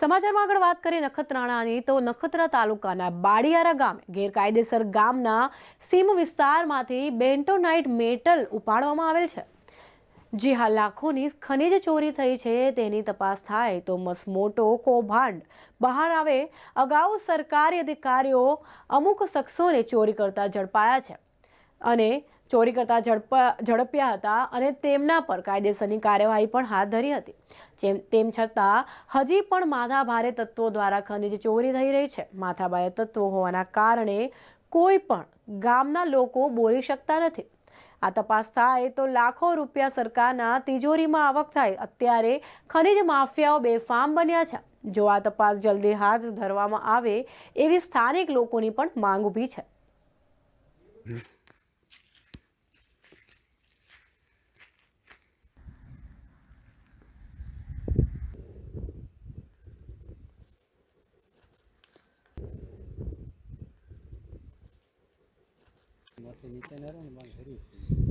સમાચારમાં આગળ વાત કરીએ નખત્રાણાની, તો નખત્રા તાલુકાના બાડિયારા ગામે, ગેરકાયદેસર ગામના સીમ વિસ્તારમાંથી બેન્ટોનાઇટ મેટલ ઉપાડવામાં આવેલ છે. જે હા લાખોની ખનિજ ચોરી થઈ છે, તેની તપાસ થાય તો મસમોટો કૌભાંડ. બહાર આવે, અગાઉ સરકારી અધિકારીઓ અમુક શખ્સોને ચોરી કરતા ઝડપાયા છે. અને ચોરી કરતા ઝડપા, ઝડપ્યા હતા અને તેમના પર કાયદેસરની કાર્યવાહી પણ હાથ ધરી હતી. જેમ, તેમ છતાં, હજી પણ માથાભારે તત્વો દ્વારા ખનિજ ચોરી થઈ રહી છે. માથાભારે તત્વો હોવાના કારણે કોઈ પણ ગામના લોકો બોલી શકતા નથી. આ તપાસ થાય તો લાખો રૂપિયા સરકારના તિજોરીમાં આવક થાય. અત્યારે ખનિજ માફિયાઓ બેફામ બન્યા છે. જો આ તપાસ જલ્દી હાથ ધરવામાં આવે, એવી સ્થાનિક લોકોની પણ માંગ ઊભી છે. માથે નીચે ના